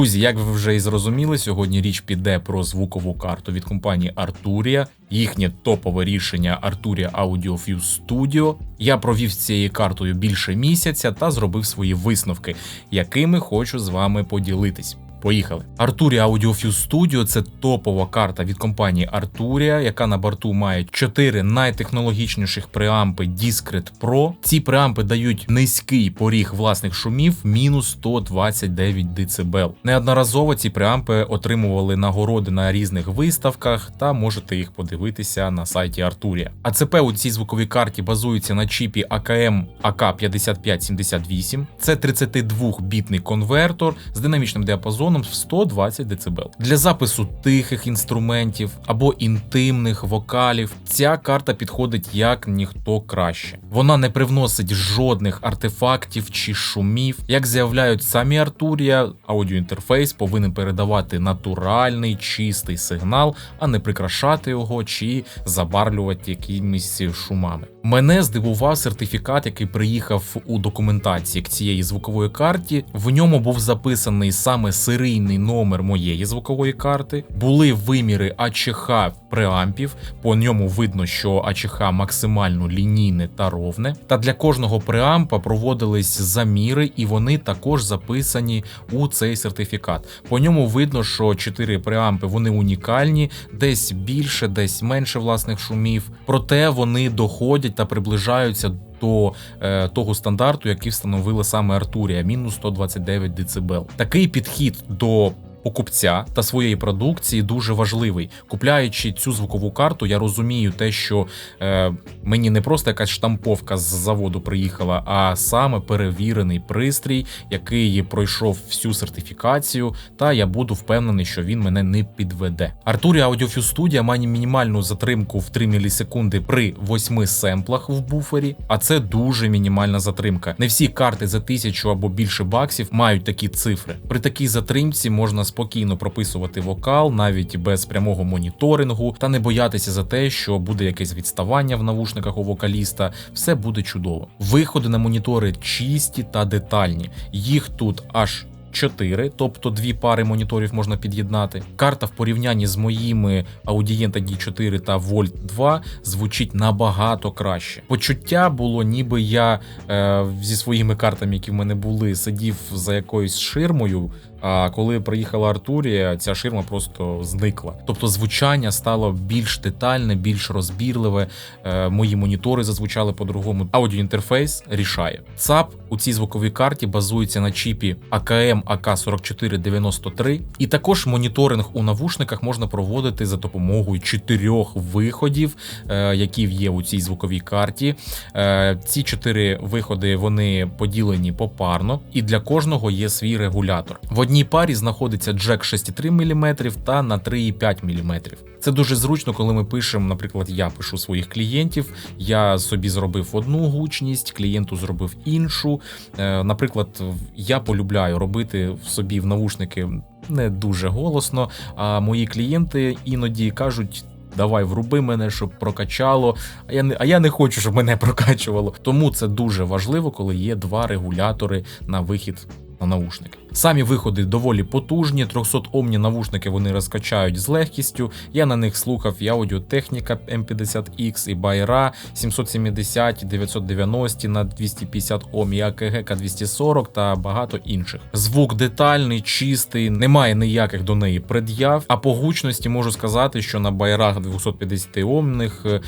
Друзі, як ви вже і зрозуміли, сьогодні річ піде про звукову карту від компанії Arturia, їхнє топове рішення Arturia Audio Fuse Studio. Я провів з цією картою більше місяця та зробив свої висновки, якими хочу з вами поділитись. Поїхали. Arturia Audio Fuse Studio – це топова карта від компанії Arturia, яка на борту має 4 найтехнологічніших преампи Discret Pro. Ці преампи дають низький поріг власних шумів мінус 129 дБ. Неодноразово ці преампи отримували нагороди на різних виставках, та можете їх подивитися на сайті Arturia. АЦП у цій звуковій карті базується на чіпі AKM AK5578. Це 32-бітний конвертор з динамічним діапазоном в 120 дБ. Для запису тихих інструментів або інтимних вокалів ця карта підходить як ніхто краще. Вона не привносить жодних артефактів чи шумів. Як заявляють самі Arturia, аудіоінтерфейс повинен передавати натуральний чистий сигнал, а не прикрашати його чи забарвлювати якимись шумами. Мене здивував сертифікат, який приїхав у документації к цієї звукової карті. В ньому був записаний саме серійний номер моєї звукової карти. Були виміри АЧХ преампів. По ньому видно, що АЧХ максимально лінійне та ровне. Та для кожного преампа проводились заміри, і вони також записані у цей сертифікат. По ньому видно, що 4 преампи вони унікальні, десь більше, десь менше власних шумів. Проте вони доходять та приближаються до е, того стандарту, який встановила саме Arturia, мінус 129 дБ. Такий підхід до покупця та своєї продукції дуже важливий. Купляючи цю звукову карту, я розумію те, що е, мені не просто якась штамповка з заводу приїхала, а саме перевірений пристрій, який пройшов всю сертифікацію, та я буду впевнений, що він мене не підведе. Arturia Audio Studio має мінімальну затримку в 3 мілісекунди при 8 семплах в буфері, а це дуже мінімальна затримка. Не всі карти за тисячу або більше баксів мають такі цифри. При такій затримці можна спокійно прописувати вокал навіть без прямого моніторингу, та не боятися за те, що буде якесь відставання в навушниках у вокаліста. Все буде чудово. Виходи на монітори чисті та детальні. Їх тут аж 4, тобто дві пари моніторів можна під'єднати. Карта в порівнянні з моїми Audient D4 та Volt 2 звучить набагато краще. Почуття було, ніби я е, зі своїми картами, які в мене були, сидів за якоюсь ширмою. А коли приїхала Артурія, ця ширма просто зникла. Тобто звучання стало більш детальне, більш розбірливе. Е, мої монітори зазвучали по-другому. Аудіоінтерфейс рішає. ЦАП у цій звуковій карті базується на чіпі AKM AK4493, і також моніторинг у навушниках можна проводити за допомогою чотирьох виходів, е, які є у цій звуковій карті. Е, ці чотири виходи вони поділені попарно, і для кожного є свій регулятор. В одній парі знаходиться джек 6,3 мм та на 3,5 мм. Це дуже зручно, коли ми пишемо, наприклад, я пишу своїх клієнтів, я собі зробив одну гучність, клієнту зробив іншу. Е, Наприклад, я полюбляю робити в собі в навушники не дуже голосно, а мої клієнти іноді кажуть. Давай вруби мене, щоб прокачало. А я не а я не хочу, щоб мене прокачувало. Тому це дуже важливо, коли є два регулятори на вихід на наушники. Самі виходи доволі потужні. 300 омні навушники вони розкачають з легкістю. Я на них слухав і аудіотехніка M50X, і Байра 770, 990 на 250 Ом, і АКГ 240 та багато інших. Звук детальний, чистий, немає ніяких до неї пред'яв. А по гучності можу сказати, що на байрах 250 омних е,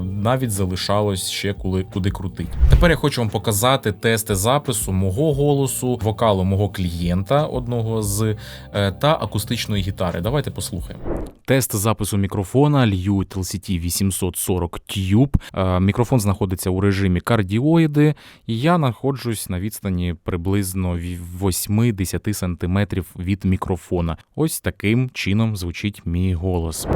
навіть залишалось ще куди, куди крутить. Тепер я хочу вам показати тести запису мого голосу, вокалу мого клієнта одного з е, та акустичної гітари. Давайте послухаємо. Тест запису мікрофона Liute LCT 840 Tube. Е, Мікрофон знаходиться у режимі кардіоїди, і я знаходжусь на відстані приблизно 8-10 см від мікрофона. Ось таким чином звучить мій голос.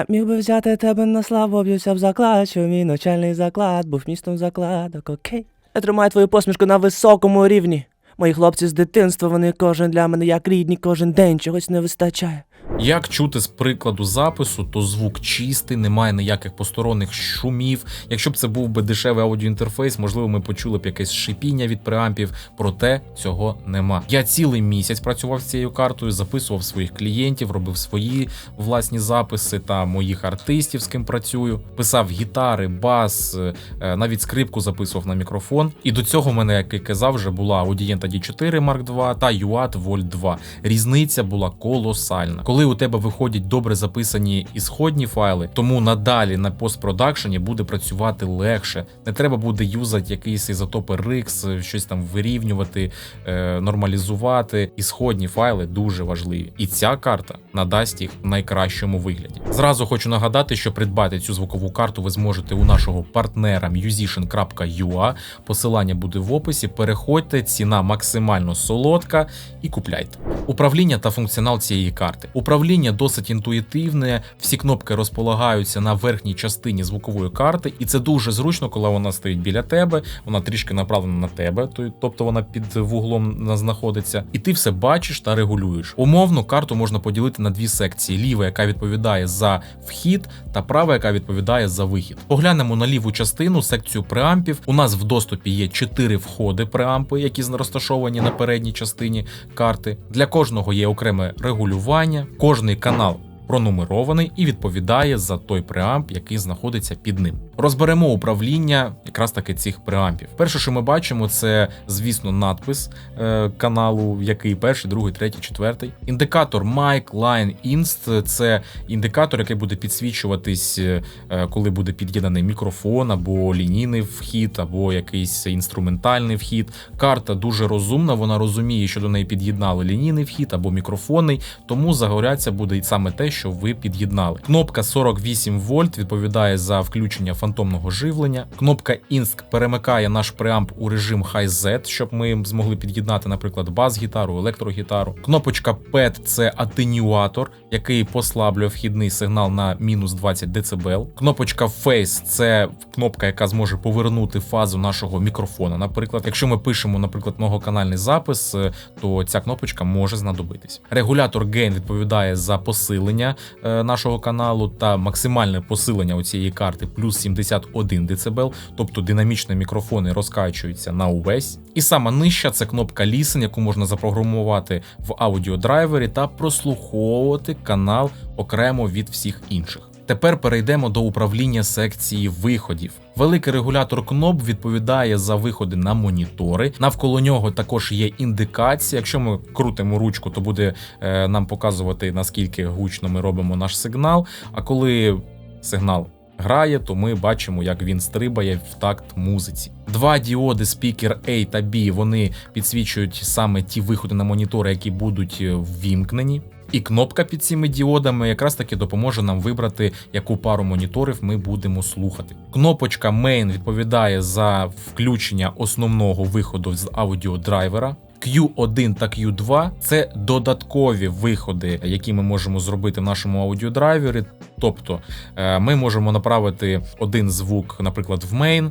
Я міг би взяти тебе на славу, б'юся в заклад, що мій начальний заклад був містом закладок, окей. Я тримаю твою посмішку на високому рівні. Мої хлопці з дитинства, вони кожен для мене як рідні, кожен день чогось не вистачає. Як чути з прикладу запису, то звук чистий, немає ніяких посторонніх шумів. Якщо б це був би дешевий аудіоінтерфейс, можливо, ми почули б якесь шипіння від преампів, проте цього нема. Я цілий місяць працював з цією картою, записував своїх клієнтів, робив свої власні записи та моїх артистів, з ким працюю. Писав гітари, бас, е, навіть скрипку записував на мікрофон. І до цього в мене, як і казав, вже була Audienta D4 Mark II та UAT Volt 2. Різниця була колосальна. Коли у тебе виходять добре записані ісходні файли, тому надалі на постпродакшені буде працювати легше. Не треба буде юзати якийсь ізотопи RX, щось там вирівнювати, е, нормалізувати. Ісходні файли дуже важливі. І ця карта надасть їх в найкращому вигляді. Зразу хочу нагадати, що придбати цю звукову карту ви зможете у нашого партнера musician.ua. Посилання буде в описі. Переходьте, ціна максимально солодка і купляйте. Управління та функціонал цієї карти. Управління досить інтуїтивне, всі кнопки розполагаються на верхній частині звукової карти, і це дуже зручно, коли вона стоїть біля тебе, вона трішки направлена на тебе, тобто вона під вуглом знаходиться, і ти все бачиш та регулюєш. Умовно карту можна поділити на дві секції: ліва, яка відповідає за вхід, та права, яка відповідає за вихід. Поглянемо на ліву частину, секцію преампів. У нас в доступі є чотири входи преампи, які розташовані на передній частині карти. Для кожного є окреме регулювання, кожний канал. Пронумерований і відповідає за той преамп, який знаходиться під ним. Розберемо управління якраз таки цих преампів. Перше, що ми бачимо, це звісно надпис е, каналу, який перший, другий, третій, четвертий. Індикатор Mic Line Inst – це індикатор, який буде підсвічуватись, е, коли буде під'єднаний мікрофон або лінійний вхід, або якийсь інструментальний вхід. Карта дуже розумна, вона розуміє, що до неї під'єднали лінійний вхід або мікрофонний, тому загоряться буде і саме те, що ви під'єднали. Кнопка 48 вольт відповідає за включення фантомного живлення. Кнопка INSC перемикає наш преамп у режим High Z, щоб ми змогли під'єднати, наприклад, бас-гітару, електрогітару. Кнопочка PET – це атенюатор, який послаблює вхідний сигнал на мінус 20 дБ. Кнопочка Face – це кнопка, яка зможе повернути фазу нашого мікрофона. Наприклад, якщо ми пишемо, наприклад, многоканальний запис, е, то ця кнопочка може знадобитись. Регулятор Gain відповідає за посилення е, нашого каналу та максимальне посилення у цієї карти плюс 71 дБ, тобто динамічні мікрофони розкачуються на увесь. І сама нижча це кнопка Listen, яку можна запрограмувати в аудіодрайвері та прослуховувати канал окремо від всіх інших. Тепер перейдемо до управління секції виходів. Великий регулятор кноп відповідає за виходи на монітори. Навколо нього також є індикація. Якщо ми крутимо ручку, то буде е, нам показувати наскільки гучно ми робимо наш сигнал. А коли сигнал грає, то ми бачимо, як він стрибає в такт музиці. Два діоди спікер A та B вони підсвічують саме ті виходи на монітори, які будуть е, ввімкнені. І кнопка під цими діодами якраз таки допоможе нам вибрати, яку пару моніторів ми будемо слухати. Кнопочка Main відповідає за включення основного виходу з аудіодрайвера. Q1 та Q2 це додаткові виходи, які ми можемо зробити в нашому аудіодрайвері. Тобто е, ми можемо направити один звук, наприклад, в е,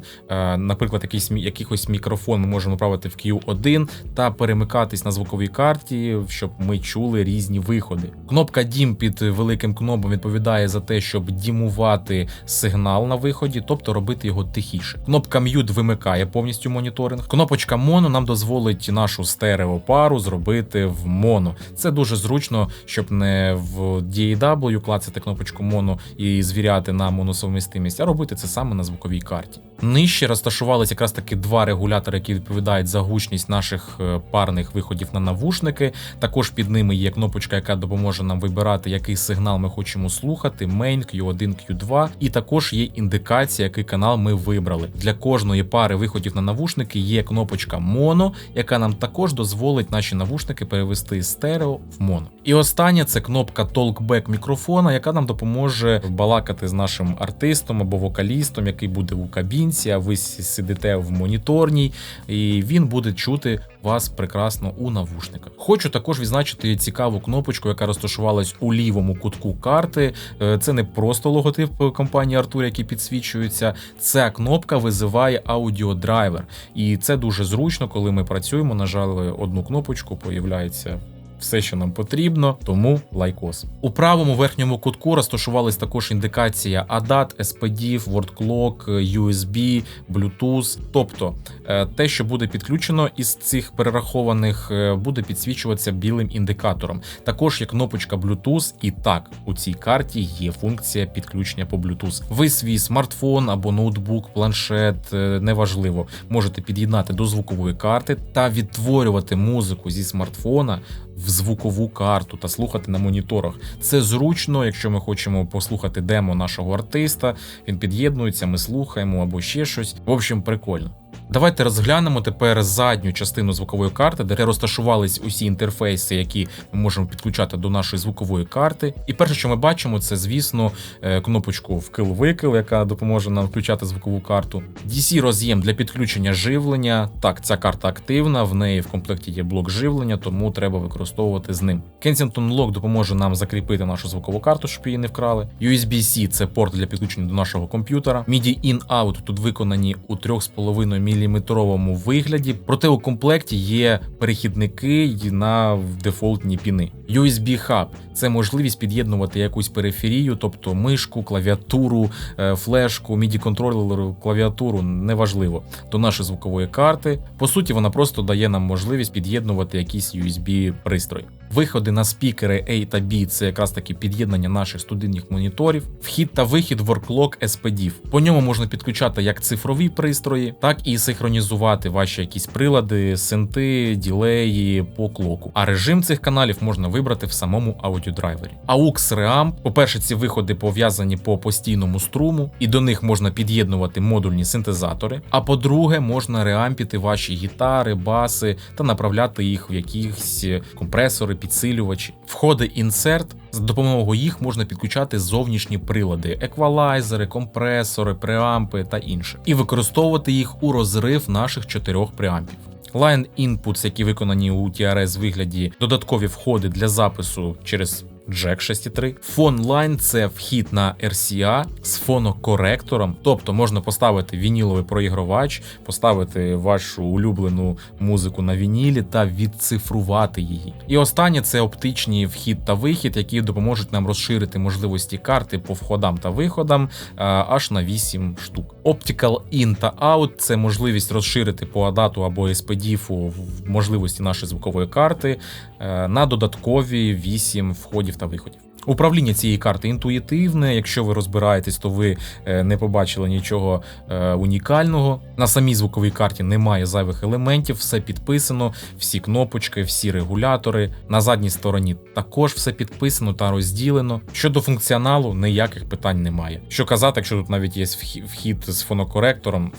наприклад, якийсь якийсь мікрофон ми можемо направити в Q1 та перемикатись на звуковій карті, щоб ми чули різні виходи. Кнопка DIM під великим кнопом відповідає за те, щоб дімувати сигнал на виході, тобто робити його тихіше. Кнопка Mute вимикає повністю моніторинг. Кнопочка Mono нам дозволить нашу стереопару зробити в моно. Це дуже зручно, щоб не в DAW клацати кнопочку моно і звіряти на моносовмістимість, а робити це саме на звуковій карті. Нижче розташувалися якраз таки два регулятори, які відповідають за гучність наших е, парних виходів на навушники. Також під ними є кнопочка, яка допоможе нам вибирати, який сигнал ми хочемо слухати: Main, Q1, Q2. І також є індикація, який канал ми вибрали. Для кожної пари виходів на навушники є кнопочка Mono, яка нам також дозволить наші навушники перевести стерео в моно. І остання це кнопка Talkback мікрофона, яка нам допоможе балакати з нашим артистом або вокалістом, який буде у кабінці, а ви сидите в моніторній, і він буде чути вас прекрасно у навушниках. Хочу також відзначити цікаву кнопочку, яка розташувалась у лівому кутку карти. Е, Це не просто логотип компанії Артур, який підсвічується. Ця кнопка визиває аудіодрайвер, і це дуже зручно, коли ми працюємо. Нажали одну кнопочку, появляється все, що нам потрібно, тому лайкос. У правому верхньому кутку розташувалась також індикація ADAT, SPDIF, Word Clock, USB, Bluetooth. Тобто е, те, що буде підключено із цих перерахованих, е, буде підсвічуватися білим індикатором. Також є кнопочка Bluetooth, і так у цій карті є функція підключення по Bluetooth. Ви свій смартфон або ноутбук, планшет, е, неважливо, можете під'єднати до звукової карти та відтворювати музику зі смартфона в звукову карту та слухати на моніторах. Це зручно, якщо ми хочемо послухати демо нашого артиста. Він під'єднується, ми слухаємо або ще щось. В общем, прикольно. Давайте розглянемо тепер задню частину звукової карти, де розташувались усі інтерфейси, які ми можемо підключати до нашої звукової карти. І перше, що ми бачимо, це, звісно, е, кнопочку вкил-викил, яка допоможе нам включати звукову карту. DC роз'єм для підключення живлення. Так, ця карта активна, в неї в комплекті є блок живлення, тому треба використовувати з ним. Kensington Lock допоможе нам закріпити нашу звукову карту, щоб її не вкрали. USB-C це порт для підключення до нашого комп'ютера. MIDI in-out тут виконані у 3,5 мм вигляді, проте у комплекті є перехідники на дефолтні піни. USB Hub – це можливість під'єднувати якусь периферію, тобто мишку, клавіатуру, е, флешку, MIDI контролер, клавіатуру, неважливо, до нашої звукової карти. По суті, вона просто дає нам можливість під'єднувати якийсь USB пристрой. Виходи на спікери A та B – це якраз таки під'єднання наших студійних моніторів, вхід та вихід Worklock SPDIF. По ньому можна підключати як цифрові пристрої, так і синхронізувати ваші якісь прилади, синти, ділеї по клоку. А режим цих каналів можна вибрати в самому аудіодрайвері. AUX Reamp, по-перше, ці виходи пов'язані по постійному струму, і до них можна під'єднувати модульні синтезатори. А по-друге, можна реампіти ваші гітари, баси та направляти їх в якісь компресори, підсилювачі. Входи Insert, за допомогою їх можна підключати зовнішні прилади, еквалайзери, компресори, преампи та інше, і використовувати їх у розрив наших чотирьох преампів. Line Inputs, які виконані у TRS вигляді, додаткові входи для запису через Jack 6.3. Фон Line це вхід на RCA з фонокоректором, тобто можна поставити вініловий проігровач, поставити вашу улюблену музику на вінілі та відцифрувати її. І останнє це оптичні вхід та вихід, які допоможуть нам розширити можливості карти по входам та виходам а, аж на 8 штук. Optical In та Out це можливість розширити по ADAT або SPDIF можливості нашої звукової карти е, на додаткові 8 входів та виходів. Управління цієї карти інтуїтивне. Якщо ви розбираєтесь, то ви е, не побачили нічого е, унікального. На самій звуковій карті немає зайвих елементів, все підписано, всі кнопочки, всі регулятори. На задній стороні також все підписано та розділено. Щодо функціоналу, ніяких питань немає. Що казати, якщо тут навіть є вхі- вхід з фонокоректором.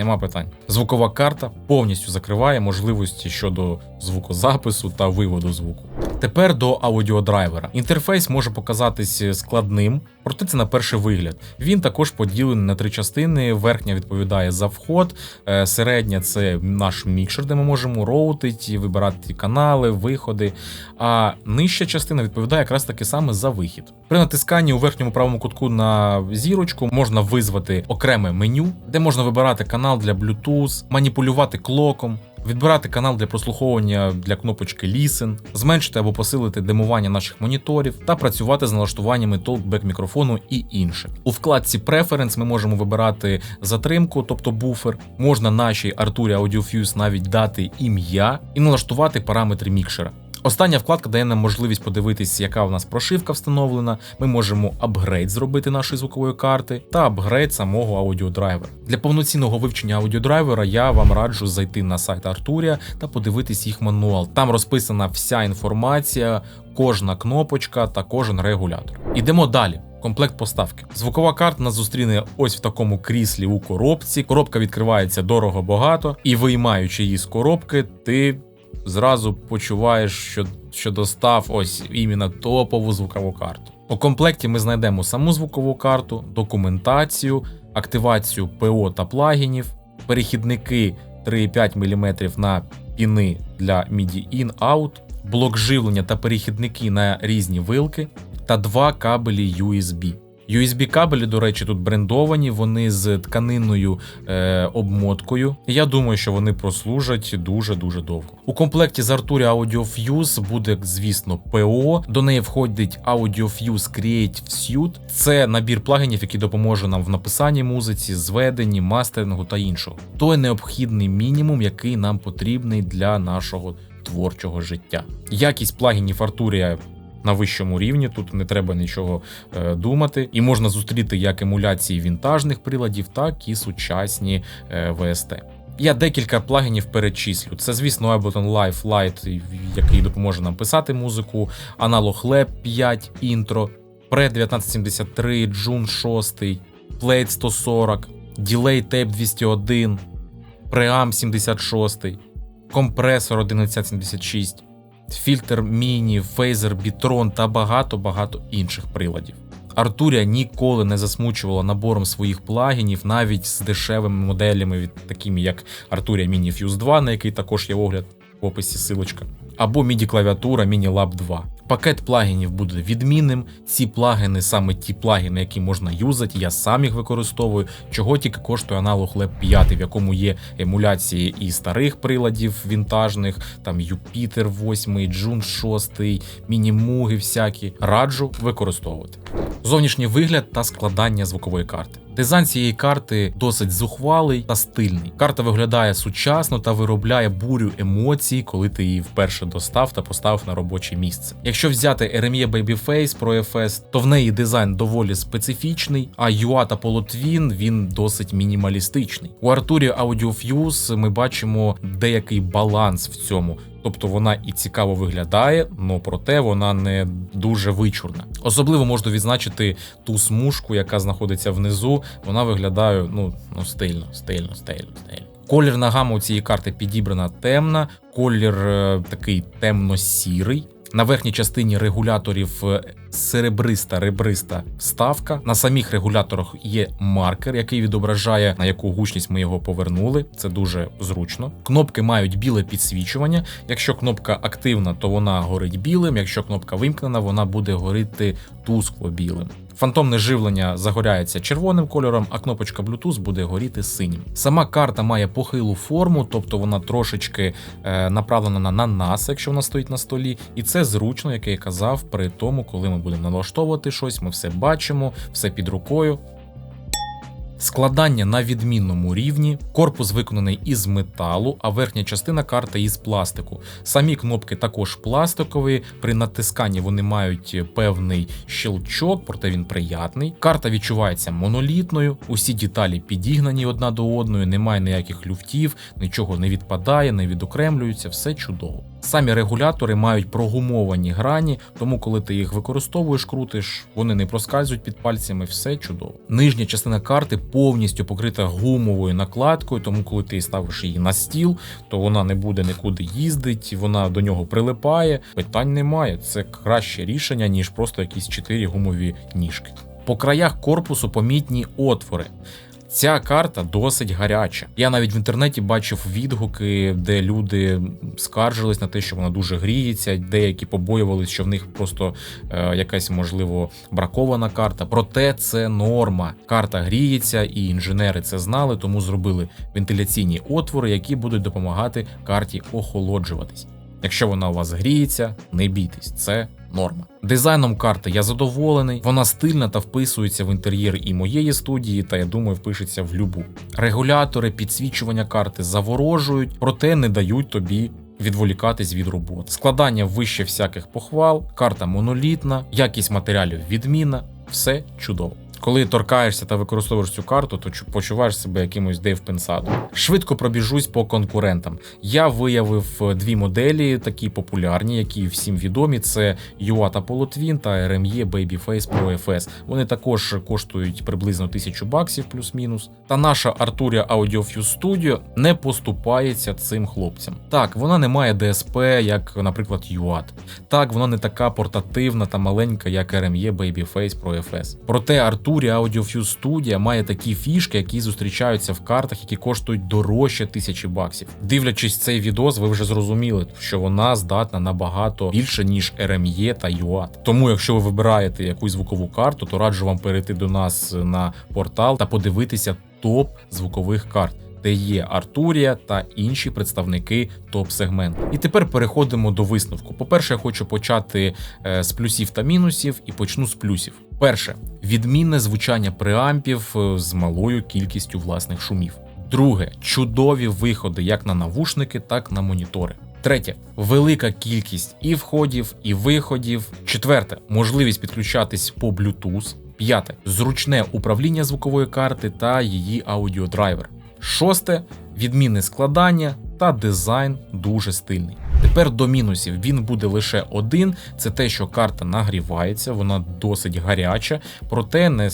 Нема питань. Звукова карта повністю закриває можливості щодо звукозапису та виводу звуку. Тепер до аудіодрайвера. Інтерфейс може показатись складним, проте це на перший вигляд. Він також поділений на три частини. Верхня відповідає за вход, е, середня це наш мікшер, де ми можемо роутити, вибирати канали, виходи. А нижча частина відповідає якраз таки саме за вихід. При натисканні у верхньому правому кутку на зірочку можна визвати окреме меню, де можна вибирати канал для Bluetooth, маніпулювати клоком. Відбирати канал для прослуховування для кнопочки Listen, зменшити або посилити демування наших моніторів та працювати з налаштуваннями толкбек мікрофону і інше. У вкладці Preference ми можемо вибирати затримку, тобто буфер. Можна нашій Arturia Audio Fuse навіть дати ім'я і налаштувати параметри мікшера. Остання вкладка дає нам можливість подивитись, яка у нас прошивка встановлена. Ми можемо апгрейд зробити нашої звукової карти та апгрейд самого аудіодрайвера. Для повноцінного вивчення аудіодрайвера я вам раджу зайти на сайт Arturia та подивитись їх мануал. Там розписана вся інформація, кожна кнопочка та кожен регулятор. Ідемо далі. Комплект поставки. Звукова карта нас зустріне ось в такому кріслі у коробці. Коробка відкривається дорого багато, і виймаючи її з коробки, ти зразу почуваєш, що, що достав ось іменно топову звукову карту. У комплекті ми знайдемо саму звукову карту, документацію, активацію ПО та плагінів, перехідники 3,5 мм на піни для MIDI in-out, блок живлення та перехідники на різні вилки та два кабелі USB. USB кабелі, до речі, тут брендовані, вони з тканинною е, обмоткою. Я думаю, що вони прослужать дуже-дуже довго. У комплекті з Arturia Audio Fuse буде, звісно, ПО. До неї входить Audio Fuse Creative Suite. Це набір плагінів, який допоможе нам в написанні музиці, зведенні, мастерингу та іншого. Той необхідний мінімум, який нам потрібний для нашого творчого життя. Якість плагінів Arturia на вищому рівні, тут не треба нічого е, думати, і можна зустріти як емуляції вінтажних приладів, так і сучасні е, VST. Я декілька плагінів перечислю. Це, звісно, Ableton Live Lite, який допоможе нам писати музику, Analog Lab 5 Intro, Pre 1973, June 6, Plate 140, Delay Tape 201, Preamp 76, компресор 1176, фільтр Міні, Фейзер, Бітрон та багато-багато інших приладів. Артурія ніколи не засмучувала набором своїх плагінів навіть з дешевими моделями, від такими як Arturia Mini Fuse 2, на який також є огляд в описі силочка, або MIDI клавіатура Mini Lab 2. Пакет плагінів буде відмінним. Ці плагіни саме ті плагіни, які можна юзати. Я сам їх використовую. Чого тільки коштує аналог Lab 5, в якому є емуляції і старих приладів вінтажних, там Jupiter 8, June 6, мінімуги всякі. Раджу використовувати. Зовнішній вигляд та складання звукової карти. Дизайн цієї карти досить зухвалий та стильний. Карта виглядає сучасно та виробляє бурю емоцій, коли ти її вперше достав та поставив на робоче місце. Якщо взяти RME Babyface Pro FS, то в неї дизайн доволі специфічний, а UA та Polotwin він досить мінімалістичний. У Arturia Audio Fuse ми бачимо деякий баланс в цьому. Тобто вона і цікаво виглядає, але проте вона не дуже вичурна. Особливо можна відзначити ту смужку, яка знаходиться внизу. Вона виглядає ну, ну стильно, стильно, стильно, стильно. Колірна гама у цієї карти підібрана темна, колір е, такий темно-сірий. На верхній частині регуляторів е, серебриста ребриста вставка. На самих регуляторах є маркер, який відображає на яку гучність ми його повернули. Це дуже зручно. Кнопки мають біле підсвічування. Якщо кнопка активна, то вона горить білим. Якщо кнопка вимкнена, вона буде горити тускло білим. Фантомне живлення загоряється червоним кольором, а кнопочка Bluetooth буде горіти синім. Сама карта має похилу форму, тобто вона трошечки е, направлена на нас, якщо вона стоїть на столі. І це зручно, як я казав, при тому, коли ми будемо налаштовувати щось, ми все бачимо, все під рукою. Складання на відмінному рівні, корпус виконаний із металу, а верхня частина карти із пластику. Самі кнопки також пластикові. При натисканні вони мають певний щелчок, проте він приятний. Карта відчувається монолітною, усі деталі підігнані одна до одної, немає ніяких люфтів, нічого не відпадає, не відокремлюється, все чудово. Самі регулятори мають прогумовані грані, тому коли ти їх використовуєш, крутиш, вони не проскальзують під пальцями, все чудово. Нижня частина карти повністю покрита гумовою накладкою, тому коли ти ставиш її на стіл, то вона не буде нікуди їздити, вона до нього прилипає. Питань немає. Це краще рішення, ніж просто якісь чотири гумові ніжки. По краях корпусу помітні отвори. Ця карта досить гаряча. Я навіть в інтернеті бачив відгуки, де люди скаржились на те, що вона дуже гріється. Деякі побоювались, що в них просто е, якась можливо бракована карта. Проте це норма. Карта гріється, і інженери це знали, тому зробили вентиляційні отвори, які будуть допомагати карті охолоджуватись. Якщо вона у вас гріється, не бійтесь, це норма. Дизайном карти я задоволений, вона стильна та вписується в інтер'єр і моєї студії, та я думаю, впишеться в любу. Регулятори підсвічування карти заворожують, проте не дають тобі. Відволікатись від роботи. Складання вище всяких похвал, карта монолітна, якість матеріалів відмінна, все чудово. Коли торкаєшся та використовуєш цю карту, то почуваєш себе якимось Дейв Пенсадом. Швидко пробіжусь по конкурентам. Я виявив е, дві моделі, такі популярні, які всім відомі. Це Юата Polotwin та RME Babyface Pro FS. Вони також коштують приблизно 1000 баксів плюс-мінус. Та наша Arturia Audio Fuse Studio не поступається цим хлопцям. Так, вона не має DSP, як, наприклад, UAT. Так, вона не така портативна та маленька, як RME Babyface Pro FS. Проте Arturia Arturia Audiofuse Studio має такі фішки, які зустрічаються в картах, які коштують дорожче тисячі баксів. Дивлячись цей відос, ви вже зрозуміли, що вона здатна набагато більше ніж RME та UAT. Тому, якщо ви вибираєте якусь звукову карту, то раджу вам перейти до нас на портал та подивитися топ звукових карт. Де є Артурія та інші представники топ-сегменту. І тепер переходимо до висновку. По-перше, я хочу почати е, з плюсів та мінусів і почну з плюсів. Перше, відмінне звучання преампів е, з малою кількістю власних шумів. Друге, чудові виходи як на навушники, так на монітори. Третє велика кількість і входів, і виходів. Четверте можливість підключатись по Bluetooth. П'яте зручне управління звукової карти та її аудіодрайвер. Шосте відмінне складання та дизайн дуже стильний. Тепер до мінусів він буде лише один: це те, що карта нагрівається, вона досить гаряча, проте не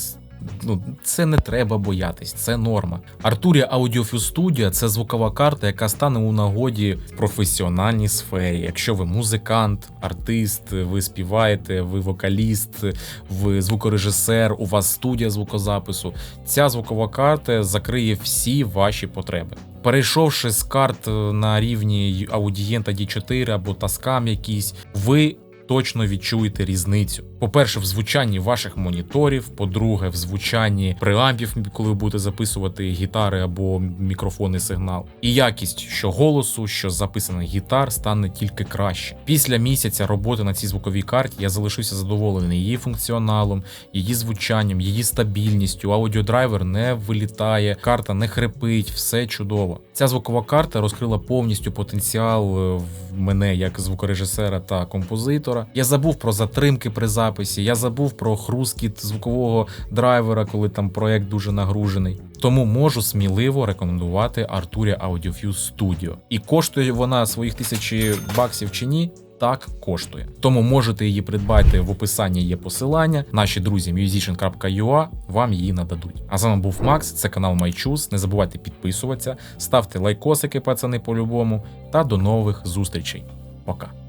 Ну, це не треба боятись, це норма. Arturia Audiofuse Studio – це звукова карта, яка стане у нагоді в професіональній сфері. Якщо ви музикант, артист, ви співаєте, ви вокаліст, ви звукорежисер, у вас студія звукозапису. Ця звукова карта закриє всі ваші потреби. Перейшовши з карт е, на рівні Audienta D4 або таскам якийсь, ви точно відчуєте різницю. По-перше, в звучанні ваших моніторів, по-друге, в звучанні преампів, коли ви будете записувати гітари або мікрофонний сигнал. І якість що голосу, що записаних гітар стане тільки краще. Після місяця роботи на цій звуковій карті я залишився задоволений її функціоналом, її звучанням, її стабільністю. Аудіодрайвер не вилітає, карта не хрипить, все чудово. Ця звукова карта розкрила повністю потенціал е, в мене як звукорежисера та композитора. Я забув про затримки при записі, я забув про хрускіт звукового драйвера, коли там проект дуже нагружений. Тому можу сміливо рекомендувати Arturia Audiofuse Studio. І коштує вона своїх тисячі баксів чи ні? Так коштує. Тому можете її придбати в описанні є посилання. Наші друзі musician.ua вам її нададуть. А з вами був Макс, це канал MyChoose. Не забувайте підписуватися, ставте лайкосики, пацани, по-любому. Та до нових зустрічей. Пока.